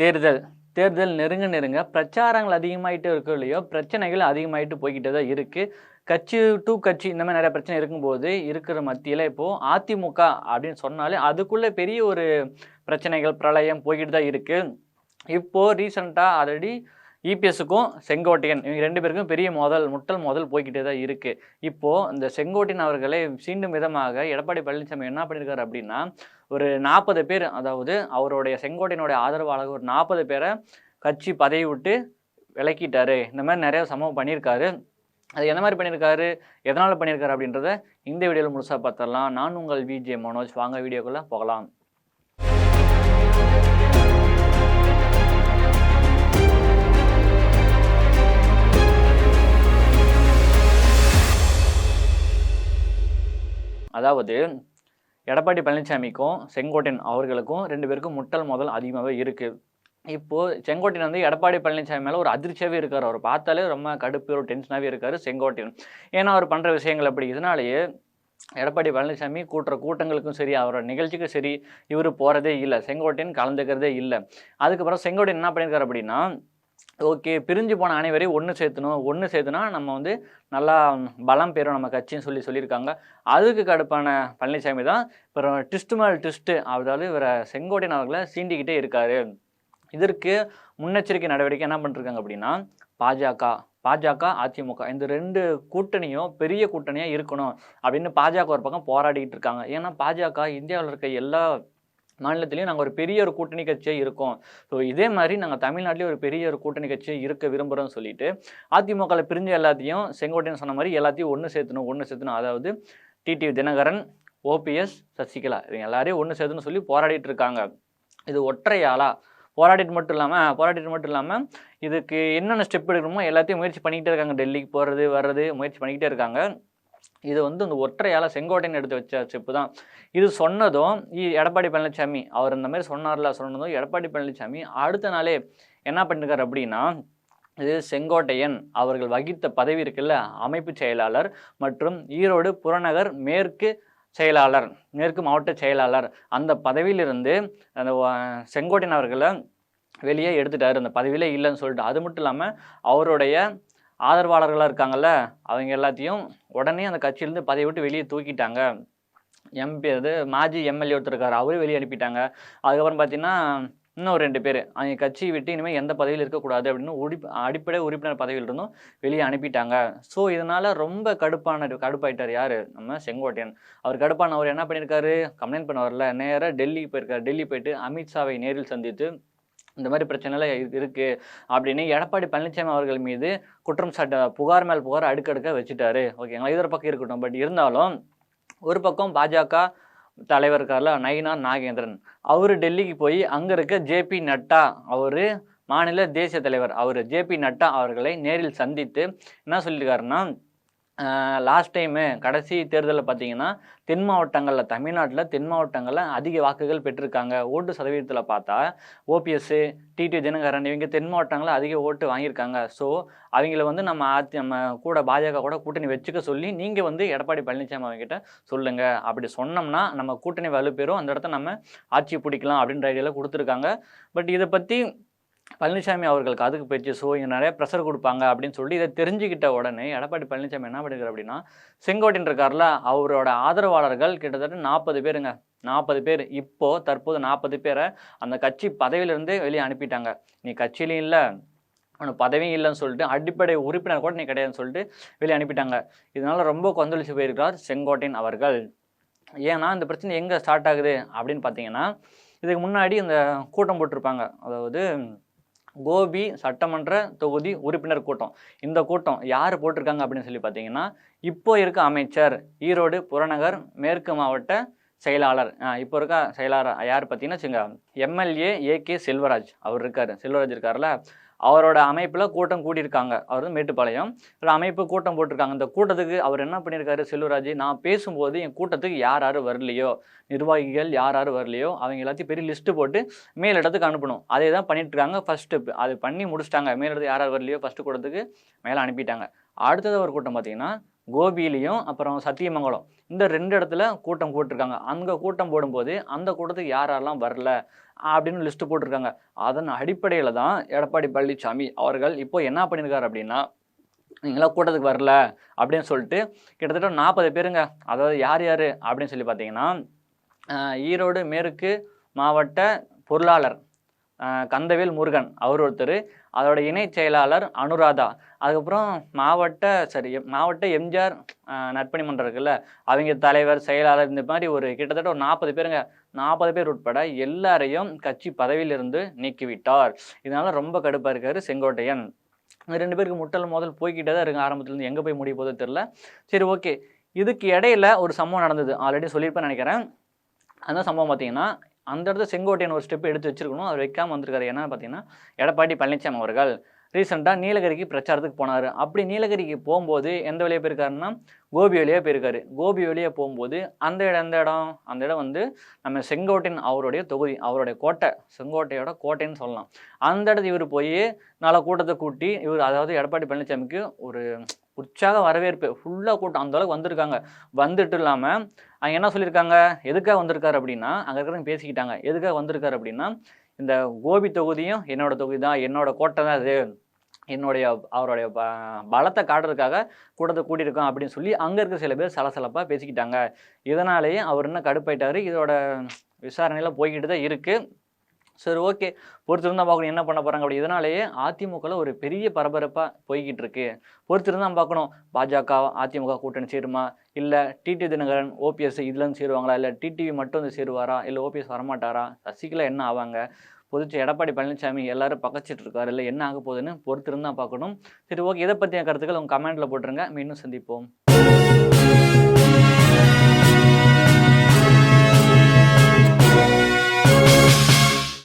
தேர்தல். தேர்தல் நெருங்க நெருங்க பிரச்சாரங்கள் அதிகமாகிட்டே இருக்கோ இல்லையோ பிரச்சனைகள் அதிகமாகிட்டு போய்கிட்டே தான் இருக்குது கட்சி டு கட்சி இந்த மாதிரி நிறைய பிரச்சனை இருக்கும்போது இருக்கிற மத்தியில் இப்போது அதிமுக அப்படின்னு சொன்னாலே அதுக்குள்ளே பெரிய ஒரு பிரச்சனைகள் பிரளயம் போய்கிட்டு தான் இருக்குது இப்போது ரீசண்டாக ஆல்ரெடி இபிஎஸ்க்கும் செங்கோட்டையன் இவங்க ரெண்டு பேருக்கும் பெரிய மோதல் முட்டல் மோதல் போய்கிட்டே தான் இருக்குது இப்போது இந்த செங்கோட்டையன் அவர்களை சீண்டும் விதமாக எடப்பாடி பழனிசாமி என்ன பண்ணியிருக்காரு அப்படின்னா ஒரு நாற்பது பேர் அதாவது அவருடைய செங்கோட்டையனுடைய ஆதரவாளர்கள் ஒரு நாற்பது பேரை கட்சி பதவி விட்டு விளக்கிட்டாரு இந்த மாதிரி நிறைய சம்பவம் பண்ணியிருக்காரு. அது எந்த மாதிரி பண்ணியிருக்காரு எதனால் பண்ணியிருக்காரு அப்படின்றத இந்த வீடியோவில் முழுசாக பார்த்துடலாம். நான் உங்கள் விஜே மனோஜ். வாங்க வீடியோக்குள்ளே போகலாம். அதாவது எடப்பாடி பழனிசாமிக்கும் செங்கோட்டையன் அவர்களுக்கும் ரெண்டு பேருக்கும் முட்டல் முதல் அதிகமாகவே இருக்குது இப்போது செங்கோட்டையன் வந்து எடப்பாடி பழனிசாமி மேலே ஒரு அதிர்ச்சியாகவே இருக்கார். அவர் பார்த்தாலே ரொம்ப கடுப்பு ஒரு டென்ஷனாகவே இருக்கார் செங்கோட்டையன். ஏன்னா அவர் பண்ணுற விஷயங்கள் அப்படி இதனாலேயே எடப்பாடி பழனிசாமி கூட்டுற கூட்டங்களுக்கும் சரி அவரோட நிகழ்ச்சிக்கும் சரி இவர் போகிறதே இல்லை. செங்கோட்டையன் கலந்துக்கிறதே இல்லை. அதுக்கப்புறம் செங்கோட்டையன் என்ன பண்ணியிருக்காரு அப்படின்னா ஓகே பிரிஞ்சு போன அனைவரையும் ஒன்று சேர்த்தணும். ஒன்று சேர்த்துனா நம்ம வந்து நல்லா பலம் பெறும் நம்ம கட்சின்னு சொல்லி சொல்லியிருக்காங்க. அதுக்கு கடுப்பான பழனிசாமி தான். இப்போ ட்விஸ்ட் மேல் ட்விஸ்ட்டு அதாவது இவரை செங்கோட்டையன் அவர்களை சீண்டிக்கிட்டே இருக்காரு. இதற்கு முன்னெச்சரிக்கை நடவடிக்கை என்ன பண்ணிருக்காங்க அப்படின்னா பாஜக பாஜக அதிமுக இந்த ரெண்டு கூட்டணியும் பெரிய கூட்டணியாக இருக்கணும் அப்படின்னு பாஜக ஒரு பக்கம் போராடிக்கிட்டு இருக்காங்க. ஏன்னா பாஜக இந்தியாவில் இருக்க எல்லா மாநிலத்திலையும் நாங்கள் ஒரு பெரிய ஒரு கூட்டணி கட்சியாக இருக்கோம். ஸோ இதே மாதிரி நாங்கள் தமிழ்நாட்டிலேயே ஒரு பெரிய ஒரு கூட்டணி கட்சியாக இருக்க விரும்புகிறோம்னு சொல்லிட்டு அதிமுகவில் பிரிஞ்ச எல்லாத்தையும் செங்கோட்டையன் சொன்ன மாதிரி எல்லாத்தையும் ஒன்று சேர்த்தணும் ஒன்று சேர்த்தணும். அதாவது டிடிவி தினகரன் ஓபிஎஸ் சசிகலா இவங்க எல்லாரையும் ஒன்று சேர்த்துன்னு சொல்லி போராடிட்டு இருக்காங்க. இது ஒற்றையாளா? போராடிட்டு மட்டும் இல்லாமல் போராடிட்டு மட்டும் இல்லாமல் இதுக்கு என்னென்ன ஸ்டெப் எடுக்கணுமோ எல்லாத்தையும் முயற்சி பண்ணிக்கிட்டே இருக்காங்க. டெல்லிக்கு போகிறது வர்றது முயற்சி பண்ணிக்கிட்டே இருக்காங்க. இது வந்து இந்த ஒற்றையால் செங்கோட்டையன் எடுத்து வச்ச சிப்பு தான். இது சொன்னதும் இ- எடப்பாடி பழனிசாமி அவர் இந்த மாதிரி சொன்னார்ல சொன்னதும் எடப்பாடி பழனிசாமி அடுத்த நாளே என்ன பண்ணிருக்காரு அப்படின்னா இது செங்கோட்டையன் அவர்கள் வகித்த பதவி இருக்குல்ல அமைப்பு செயலாளர் மற்றும் ஈரோடு புறநகர் மேற்கு செயலாளர் மேற்கு மாவட்ட செயலாளர். அந்த பதவியிலிருந்து அந்த செங்கோட்டையன் அவர்களை வெளியே எடுத்துட்டார். அந்த பதவியிலே இல்லைன்னு சொல்லிட்டு அது மட்டும் இல்லாமல் அவருடைய ஆதரவாளர்களாக இருக்காங்கல்ல அவங்க எல்லாத்தையும் உடனே அந்த கட்சியிலேருந்து பதவி விட்டு வெளியே தூக்கிட்டாங்க. எம்பி அது மாஜி எம்எல்ஏ ஒருத்தர் இருக்கார் அவரும் வெளியே அனுப்பிட்டாங்க. அதுக்கப்புறம் பார்த்தீங்கன்னா இன்னும் ஒரு ரெண்டு பேர். அவங்க கட்சி விட்டு இனிமேல் எந்த பதவியில் இருக்கக்கூடாது அப்படின்னு உடி அடிப்படை உறுப்பினர் பதவியில் இருந்தும் வெளியே அனுப்பிட்டாங்க. ஸோ இதனால் ரொம்ப கடுப்பான கடுப்பாயிட்டார் யார்? நம்ம செங்கோட்டையன். அவர் கடுப்பான அவர் என்ன பண்ணியிருக்காரு? கம்ப்ளைண்ட் பண்ண வரல நேராக டெல்லிக்கு போயிருக்காரு. டெல்லி போயிட்டு அமித்ஷாவை நேரில் சந்தித்து இந்த மாதிரி பிரச்சனைலாம் இருக்குது இருக்கு அப்படின்னு எடப்பாடி பழனிசாமி அவர்கள் மீது குற்றம் சாட்ட புகார் மேல் புகார் அடுக்கடுக்க வச்சுட்டாரு. ஓகேங்களா இது ஒரு பக்கம் இருக்கட்டும். பட் இருந்தாலும் ஒரு பக்கம் பாஜக தலைவர் இருக்கார்ல நயினா நாகேந்திரன். அவர் டெல்லிக்கு போய் அங்கே இருக்க ஜேபி நட்டா அவர் மாநில தேசிய தலைவர். அவர் ஜேபி நட்டா அவர்களை நேரில் சந்தித்து என்ன சொல்லியிருக்காருன்னா லாஸ்ட் டைமு கடைசி தேர்தலில் பார்த்தீங்கன்னா தென் மாவட்டங்களில் தமிழ்நாட்டில் தென் மாவட்டங்களில் அதிக வாக்குகள் பெற்றிருக்காங்க. ஓட்டு சதவீதத்தில் பார்த்தா ஓபிஎஸ்ஸு டிடி தினகரன் இவங்க தென் மாவட்டங்களில் அதிக ஓட்டு வாங்கியிருக்காங்க. ஸோ அவங்கள வந்து நம்ம ஆத்தி நம்ம கூட பாஜக கூட கூட்டணி வச்சுக்க சொல்லி நீங்கள் வந்து எடப்பாடி பழனிசாமி அவங்ககிட்ட சொல்லுங்கள் அப்படி சொன்னோம்னா நம்ம கூட்டணி வலுப்பெறும். அந்த இடத்த நம்ம ஆட்சி பிடிக்கலாம் அப்படின்ற ஐடியாவில் கொடுத்துருக்காங்க. பட் இதை பற்றி பழனிசாமி அவர்களுக்கு அதுக்கு போயிடுச்சு. ஸோ இங்கே நிறைய ப்ரெஷர் கொடுப்பாங்க அப்படின்னு சொல்லி இதை தெரிஞ்சுக்கிட்ட உடனே எடப்பாடி பழனிசாமி என்ன பண்ணிருக்காரு அப்படின்னா செங்கோட்டின் இருக்கார்ல அவரோட ஆதரவாளர்கள் கிட்டத்தட்ட நாற்பது பேருங்க. நாற்பது பேர். இப்போது தற்போது நாற்பது பேரை அந்த கட்சி பதவியிலிருந்தே வெளியே அனுப்பிட்டாங்க. நீ கட்சியிலையும் இல்லை அவனுக்கு பதவியும் இல்லைன்னு சொல்லிட்டு அடிப்படை உறுப்பினர் கூட நீ கிடையாதுன்னு சொல்லிட்டு வெளியே அனுப்பிட்டாங்க. இதனால் ரொம்ப கொந்தளிச்சு போயிருக்கிறார் செங்கோட்டையன் அவர்கள். ஏன்னா இந்த பிரச்சனை எங்கே ஸ்டார்ட் ஆகுது? அப்படின்னு பார்த்தீங்கன்னா இதுக்கு முன்னாடி இந்த கூட்டம் போட்டிருப்பாங்க. அதாவது கோபி சட்டமன்ற தொகுதி உறுப்பினர் கூட்டம். இந்த கூட்டம் யார் போட்டிருக்காங்க அப்படின்னு சொல்லி பார்த்தீங்கன்னா இப்போ இருக்க அமைச்சர் ஈரோடு புறநகர் மேற்கு மாவட்ட செயலாளர். இப்போ இருக்க செயலாளர் யார் பார்த்தீங்கன்னா வச்சுங்க எம்எல்ஏ ஏ கே செல்வராஜ் அவர் இருக்காரு. செல்வராஜ் இருக்கார்ல அவரோட அமைப்பில் கூட்டம் கூட்டியிருக்காங்க அவர் வந்து மேட்டுப்பாளையம். ஒரு அமைப்பு கூட்டம் போட்டிருக்காங்க. இந்த கூட்டத்துக்கு அவர் என்ன பண்ணியிருக்காரு செல்வராஜ்? நான் பேசும்போது என் கூட்டத்துக்கு யார் யார் வரலையோ நிர்வாகிகள் யார் யார் வரலையோ அவங்க எல்லாத்தையும் பெரிய லிஸ்ட்டு போட்டு மேலிடத்துக்கு அனுப்பணும். அதே தான் பண்ணிட்டுருக்காங்க இருக்காங்க. ஸ்டெப் அது பண்ணி முடிச்சிட்டாங்க. மேலிடத்து யார் யார் வரலையோ ஃபஸ்ட்டு கூட்டத்துக்கு மேலே அனுப்பிட்டாங்க. அடுத்தது ஒரு கூட்டம் பார்த்தீங்கன்னா கோபியிலையும் அப்புறம் சத்தியமங்கலம். இந்த ரெண்டு இடத்துல கூட்டம் போட்டிருக்காங்க. அங்கே கூட்டம் போடும்போது அந்த கூட்டத்துக்கு யார் யாரெல்லாம் வரல அப்படின்னு லிஸ்ட்டு போட்டிருக்காங்க. அதன் அடிப்படையில் தான் எடப்பாடி பழனிசாமி அவர்கள் இப்போ என்ன பண்ணியிருக்காரு அப்படின்னா நீங்களாம் கூட்டத்துக்கு வரல அப்படின்னு சொல்லிட்டு கிட்டத்தட்ட நாற்பது பேருங்க. அதாவது யார் யார் அப்படின்னு சொல்லி பார்த்தீங்கன்னா ஈரோடு மேற்கு மாவட்ட பொருளாளர் கந்தவேல் முருகன் அவர் ஒருத்தர். அதோட இணை செயலாளர் அனுராதா. அதுக்கப்புறம் மாவட்ட சரி மாவட்ட எம்ஜிஆர் நற்பணி மன்றம் இருக்குல்ல. அவங்க தலைவர் செயலாளர் இந்த மாதிரி ஒரு கிட்டத்தட்ட ஒரு நாற்பது பேருங்க. நாற்பது பேர் உட்பட எல்லாரையும் கட்சி பதவியிலிருந்து நீக்கிவிட்டார். இதனால ரொம்ப கடுப்பாக இருக்கார் செங்கோட்டையன். ரெண்டு பேருக்கு முட்டல் மோதல் போய்கிட்டே தான் இருக்கு ஆரம்பத்துலேருந்து எங்கே போய் முடிய போதோ தெரில சரி ஓகே. இதுக்கு இடையில ஒரு சம்பவம் நடந்தது. ஆல்ரெடி சொல்லியிருப்பேன் நினைக்கிறேன். அந்த சம்பவம் பார்த்தீங்கன்னா அந்த இடத்துல செங்கோட்டையன் ஒரு ஸ்டெப் எடுத்து வச்சிருக்கணும். அவர் வைக்காம வந்திருக்காரு. என்னன்னு பார்த்தீங்கன்னா எடப்பாடி பழனிசாமி அவர்கள் ரீசெண்டாக நீலகிரிக்கு பிரச்சாரத்துக்கு போனார். அப்படி நீலகிரிக்கு போகும்போது எந்த வழியாக போயிருக்காருன்னா கோபி வழியாக போயிருக்காரு. கோபி வழியாக போகும்போது அந்த இடம் எந்த இடம் அந்த இடம் வந்து நம்ம செங்கோட்டையன் அவருடைய தொகுதி அவருடைய கோட்டை. செங்கோட்டையோட கோட்டைன்னு சொல்லலாம். அந்த இடத்துல இவர் போய் நல்ல கூட்டத்தை கூட்டி இவர் அதாவது எடப்பாடி பழனிசாமிக்கு ஒரு உற்சாக வரவேற்பு ஃபுல்லாக கூட்டம் அந்த அளவுக்கு வந்திருக்காங்க. வந்துட்டு இல்லாமல் அவங்க என்ன சொல்லியிருக்காங்க? எதுக்காக வந்திருக்காரு அப்படின்னா அங்கே இருக்கிறவங்க பேசிக்கிட்டாங்க. எதுக்காக வந்திருக்காரு அப்படின்னா இந்த கோபி தொகுதியும் என்னோட தொகுதி தான் என்னோட கோட்டை தான் அது என்னுடைய அவருடைய ப பலத்தை காட்டுறதுக்காக கூட்டத்தை கூட்டியிருக்கோம் அப்படின்னு சொல்லி அங்கே இருக்கிற சில பேர் சலசலப்பாக பேசிக்கிட்டாங்க. இதனாலேயே அவர் என்ன கடுப்பாயிட்டார். இதோட விசாரணையில் போய்கிட்டு தான் இருக்குது சரி ஓகே. பொறுத்திருந்தா பார்க்கணும் என்ன பண்ண போகிறாங்க அப்படி. இதனாலேயே அதிமுகவில் ஒரு பெரிய பரபரப்பாக போய்கிட்டு இருக்கு. பொறுத்திருந்தா பார்க்கணும் பாஜக அதிமுக கூட்டணி சேருமா? இல்லை டிடி தினகரன் ஓபிஎஸ் இதுலேருந்து சேருவாங்களா? இல்லை டிடிவி மட்டும் வந்து சேருவாரா? இல்லை ஓபிஎஸ் வரமாட்டாரா? சசிகலா என்ன ஆவாங்க? பொதுச்சு எடப்பாடி பழனிசாமி எல்லாரும் பக்கச்சிட்டு இருக்காரு. இல்லை என்ன ஆக போகுதுன்னு பொறுத்திருந்தா பார்க்கணும். சரி ஓகே. இதை பற்றிய கருத்துக்கள் உங்கள் கமெண்ட்டில் போட்டுருங்க. மீண்டும் சந்திப்போம்.